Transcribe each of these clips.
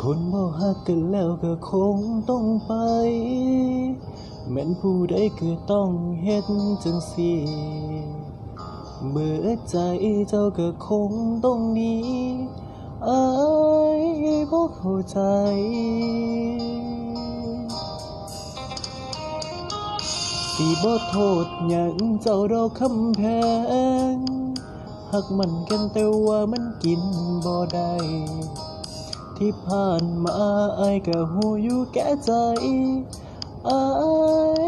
คนบ่ฮักกันแล้วก็คงต้องไป แม้นผู้ใดก็ต้องเฮ็ดจังซี่เมื่อใจเจ้าก็คงต้องหนีอายบ่เข้าใจสิบ่โทษหยังเจ้าดอกคำแพงหักมันกันแต่ว่ามันกินบ่ได้ ที่ผ่านมาไอายก็หูอยู่แก่ใจไอา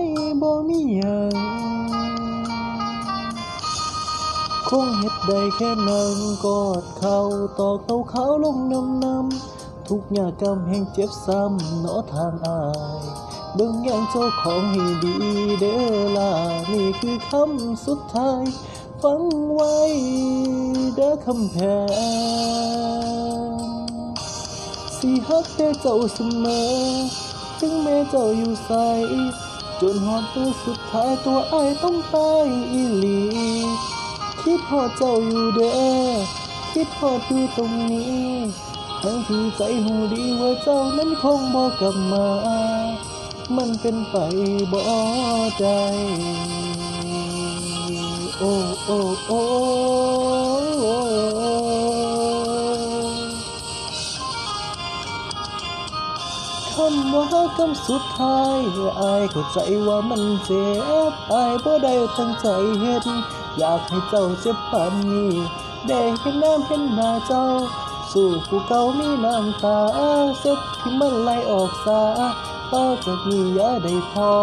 ยบ่มีหยังคงเฮ็ดได้แค่นั่งกอดเขาตอกเต้าเขาลงน้ำน้ำทุกอย่างกำแห่งเจ็บซ้ำเนาะทางอายเบิ่งแย่งเจ้าของให้ดีเด้อล่ะนี่คือคำสุดท้ายฟังไว้เด้อคำแพง สิฮักแต่เจ้าเสมอ ถึงแม้เจ้าอยู่ใส จนหอดตัวสุดท้ายตัวไอต้องตายอีหลี คิดฮอดเจ้าอยู่เด้อ คิดฮอดอยู่ตรงนี้ทั้งที่ใจหูดีว่าเจ้านั้นคงบ่กลับมา มันเป็นไปบ่ได้โอ้โอ้โอ้ คำว่าคำสุดท้ายอายเข้าใจว่ามันเจ็บอายบ่ได้ตั้งใจเฮ็ดอยากให้เจ้าเจ็บปานนี้ได้เห็นน้ำเห็นหน้าเจ้า สู่ผู้เก่ามีน้ำตาเส็ดที่มันไหลออกสาต่อจากนี้อย่าได้ท้อ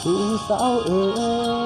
ผู้สาวเอ๋ย